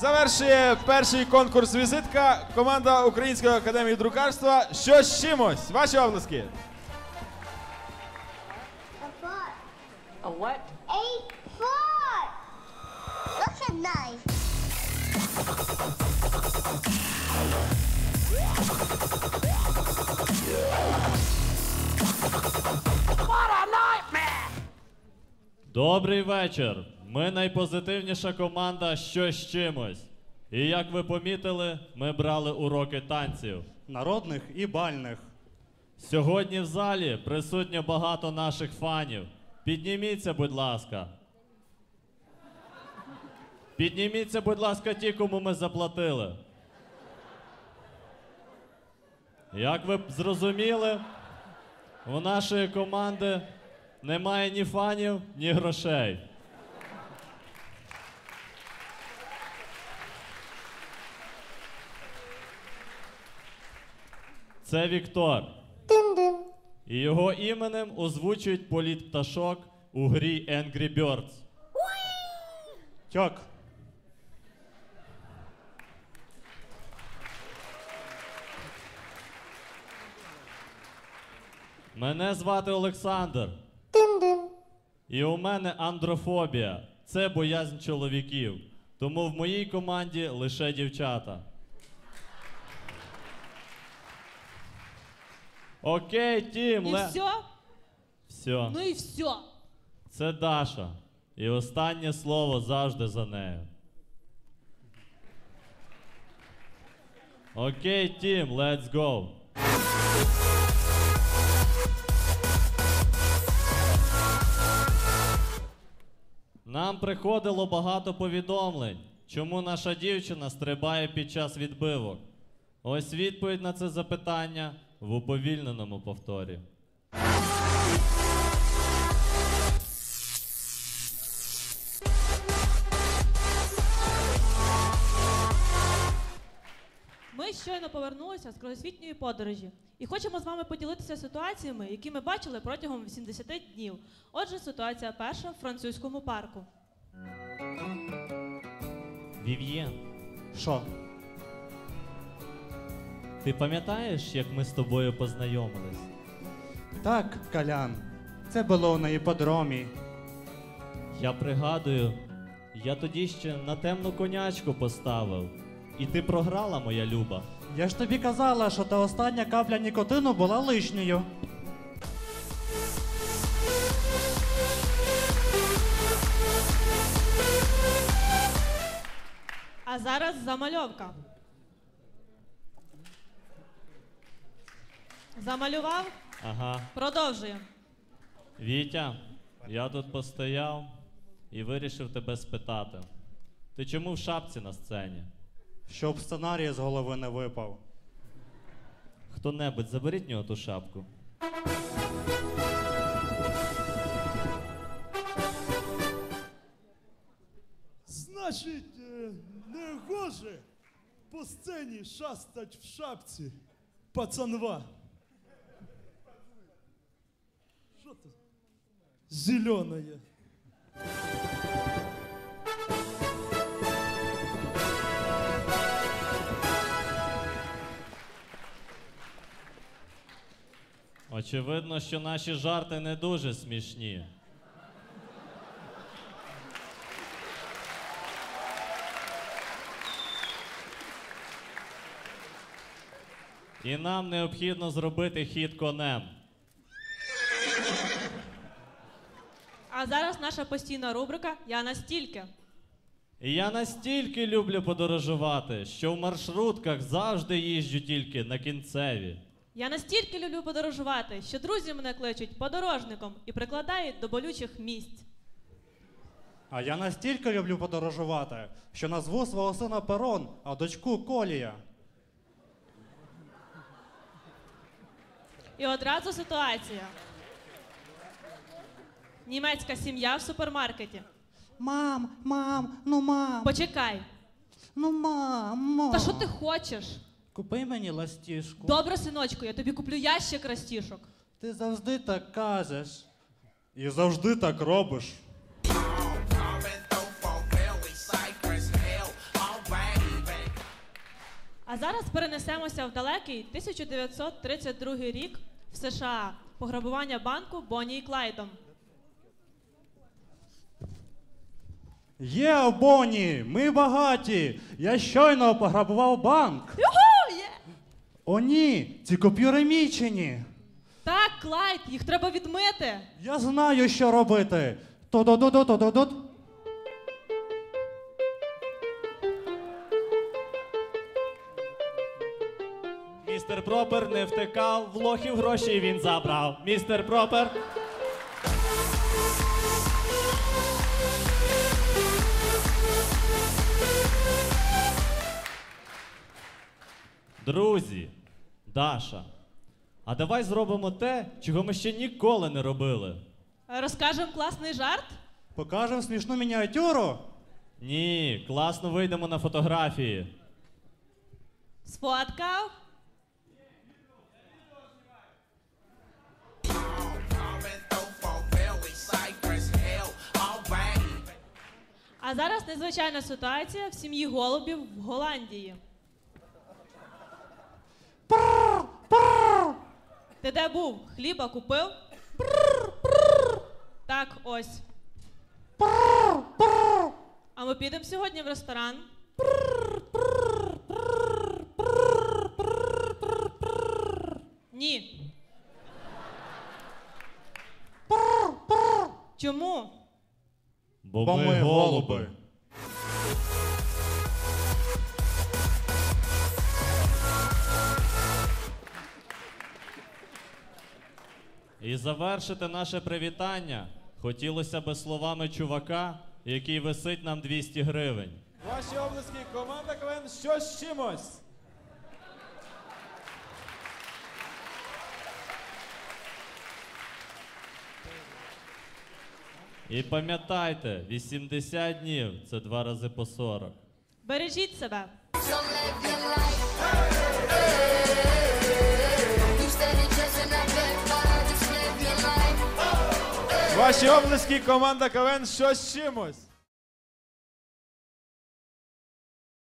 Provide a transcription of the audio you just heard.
Завершує перший конкурс візитка команда Української академії друкарства. Що з чимось? Ваші обласки. A. A what? Eight foot. Look at nice. Добрий вечір. Ми найпозитивніша команда що з чимось. І як ви помітили, ми брали уроки танців. народних і бальних. Сьогодні в залі присутньо багато наших фанів. Підніміться, будь ласка. Підніміться, будь ласка, ті, кому ми заплатили. Як ви б зрозуміли, у нашої команди немає ні фанів, ні грошей. Це Віктор. І його іменем озвучують політ пташок у грі Angry Birds. Тьок. Мене звати Олександр. І у мене андрофобія. Це боязнь чоловіків. Тому в моїй команді лише дівчата. Окей, тім, І ле... все? Все. Ну і все. Це Даша. І останнє слово завжди за нею. Окей, тім, let's go. Нам приходило багато повідомлень, чому наша дівчина стрибає під час відбивок. Ось відповідь на це запитання в уповільненому повторі. Ми щойно повернулися з кругосвітньої подорожі і хочемо з вами поділитися ситуаціями, які ми бачили протягом 80 днів. Отже, ситуація перша в французькому парку. Вів'єн, Що? Ти пам'ятаєш, як ми з тобою познайомились? Так, Калян. Це було на іподромі. Я пригадую, я тоді ще на темну конячку поставив. І ти програла, моя люба. Я ж тобі казала, що та остання капля нікотину була лишньою. А зараз замальовка. Замалював? Ага. Продовжуємо. Вітя, я тут постояв і вирішив тебе спитати. Ти чому в шапці на сцені? Щоб сценарій з голови не випав. Хто-небудь заберіть нього ту шапку. Значить, е, не гоже по сцені шастать в шапці пацанва. Що це? Зеленое. Очевидно, що наші жарти не дуже смішні. І нам необхідно зробити хід конем. А зараз наша постійна рубрика Я настільки. І я настільки люблю подорожувати, що в маршрутках завжди їжджу тільки на кінцеві. Я настільки люблю подорожувати, що друзі мене кличуть подорожником і прикладають до болючих місць. А я настільки люблю подорожувати, що назву свого сина Перон, а дочку Колія. І одразу ситуація. Німецька сім'я в супермаркеті. Мам, мам, ну мам, Почекай. ну мам, мам. Та що ти хочеш? Купи мені ластішку. Добре, синочку, я тобі куплю ящик растішок. Ти завжди так кажеш. І завжди так робиш. А зараз перенесемося в далекий 1932 рік в США. Пограбування банку Бонні і Клайдом. Є, Бонні, ми багаті. Я щойно пограбував банк. Юху! Є! О, ні, ці купюри мічені. Так, Клайд, їх треба відмити. Я знаю, що робити. То-до-до-до-до-до-до. Містер Пропер не втикав, в лохів гроші він забрав. Містер Пропер. Друзі, Даша, а давай зробимо те, чого ми ще ніколи не робили. Розкажемо класний жарт. Покажемо смішну мініатюру. Ні, класно вийдемо на фотографії. Сфоткав. А зараз незвичайна ситуація в сім'ї голубів в Голландії. Ти де був? Хліба купив? Так, ось. А ми підемо сьогодні в ресторан. Ні. Чому? Бо, ми голуби. І завершити наше привітання хотілося би словами чувака, який висить нам 200 гривень. Ваші облески, команда КВН що з чимось. І пам'ятайте, 80 днів це два рази по 40. Бережіть себе. Ваші облески, команда КВН що з чимось.